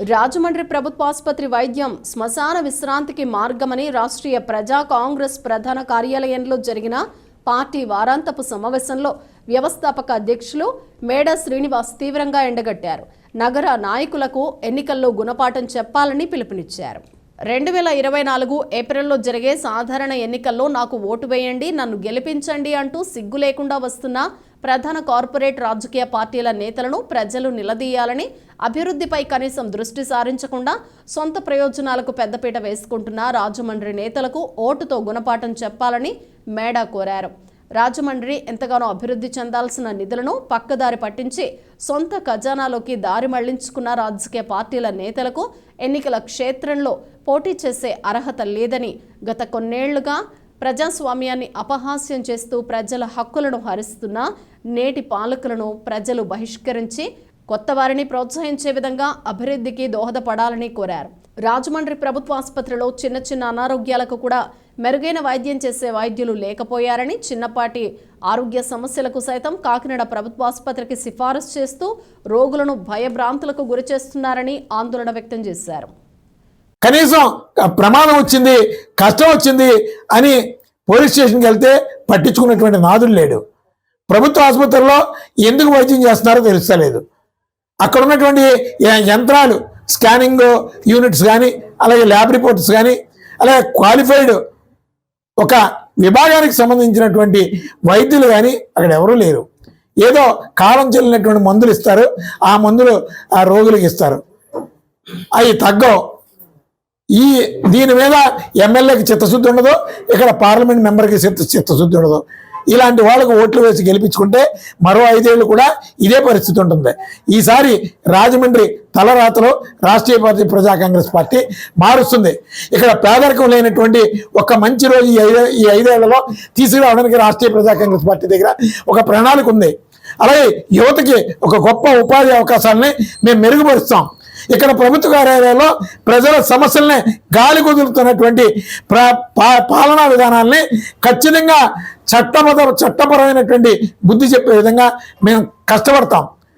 రాజమండ్రి ప్రభుత్వ ఆసుపత్రి వైద్యం శ్మశాన విశ్రాంతికి మార్గమని రాష్ట్రీయ ప్రజా కాంగ్రెస్ ప్రధాన కార్యాలయంలో జరిగిన పార్టీ వారాంతపు సమావేశంలో వ్యవస్థాపక అధ్యక్షులు మేడ శ్రీనివాస్ తీవ్రంగా ఎండగట్టారు. నగర నాయకులకు ఎన్నికల్లో గుణపాఠం చెప్పాలని పిలుపునిచ్చారు. రెండు వేల ఇరవై నాలుగు ఏప్రిల్లో జరిగే సాధారణ ఎన్నికల్లో నాకు ఓటు వేయండి నన్ను గెలిపించండి అంటూ సిగ్గు లేకుండా వస్తున్న ప్రధాన కార్పొరేట్ రాజకీయ పార్టీల నేతలను ప్రజలు నిలదీయాలని అభివృద్ధిపై కనీసం దృష్టి సారించకుండా సొంత ప్రయోజనాలకు పెద్దపీట వేసుకుంటున్న రాజమండ్రి నేతలకు ఓటుతో గుణపాఠం చెప్పాలని మేడా కోరారు. రాజమండ్రి ఎంతగానో అభివృద్ధి చెందాల్సిన నిధులను పక్కదారి పట్టించి సొంత ఖజానాలోకి దారి మళ్ళించుకున్న రాజకీయ పార్టీల నేతలకు ఎన్నికల క్షేత్రంలో పోటీ చేసే అర్హత లేదని గత కొన్నేళ్ళుగా ప్రజాస్వామ్యాన్ని అపహాస్యం చేస్తూ ప్రజల హక్కులను హరిస్తున్న నేటి పాలకులను ప్రజలు బహిష్కరించి కొత్త వారిని ప్రోత్సహించే విధంగా అభివృద్ధికి దోహదపడాలని కోరారు. రాజమండ్రి ప్రభుత్వ ఆసుపత్రిలో చిన్న చిన్న అనారోగ్యాలకు కూడా మెరుగైన వైద్యం చేసే వైద్యులు లేకపోయారని చిన్నపాటి ఆరోగ్య సమస్యలకు సైతం కాకినాడ ప్రభుత్వ ఆసుపత్రికి సిఫారసు చేస్తూ రోగులను భయభ్రాంతులకు గురి చేస్తున్నారని ఆందోళన వ్యక్తం చేశారు. కనీసం ప్రమాదం వచ్చింది కష్టం వచ్చింది అని పోలీస్ స్టేషన్కి వెళ్తే పట్టించుకున్నటువంటి నాదులు లేడు. ప్రభుత్వ ఆసుపత్రిలో ఎందుకు వైద్యం చేస్తున్నారో తెలుస్తలేదు. అక్కడ ఉన్నటువంటి యంత్రాలు స్కానింగ్ యూనిట్స్ కానీ అలాగే ల్యాబ్ రిపోర్ట్స్ కానీ అలాగే క్వాలిఫైడ్ ఒక విభాగానికి సంబంధించినటువంటి వైద్యులు కానీ అక్కడ ఎవరూ లేరు. ఏదో కాలం చెల్లినటువంటి మందులు ఇస్తారు ఆ మందులు ఆ రోగులకు ఇస్తారు. అవి తగ్గవు. ఈ దీని మీద ఎమ్మెల్యేకి చిత్తశుద్ధి ఉండదు ఇక్కడ పార్లమెంట్ మెంబర్కి చిత్త చిత్తశుద్ధి ఉండదు. ఇలాంటి వాళ్ళకు ఓట్లు వేసి గెలిపించుకుంటే మరో ఐదేళ్ళు కూడా ఇదే పరిస్థితి ఉంటుంది. ఈసారి రాజమండ్రి తలరాతలో రాష్ట్రీయ పార్టీ ప్రజా కాంగ్రెస్ పార్టీ మారుస్తుంది. ఇక్కడ పేదరికం లేనటువంటి ఒక మంచి రోజు ఈ ఐదే ఈ ఐదేళ్ళలో తీసుకురావడానికి రాష్ట్రీయ ప్రజా కాంగ్రెస్ పార్టీ దగ్గర ఒక ప్రణాళిక ఉంది. అలాగే యువతకి ఒక గొప్ప ఉపాధి అవకాశాలని మేము మెరుగుపరుస్తాం. ఇక్కడ ప్రభుత్వ కార్యాలయాల్లో ప్రజల సమస్యల్ని గాలి కుదురుతున్నటువంటి పా- పాలనా విధానాల్ని ఖచ్చితంగా చట్టబద్ధ చట్టపరమైనటువంటి బుద్ధి చెప్పే విధంగా మేము కష్టపడతాం.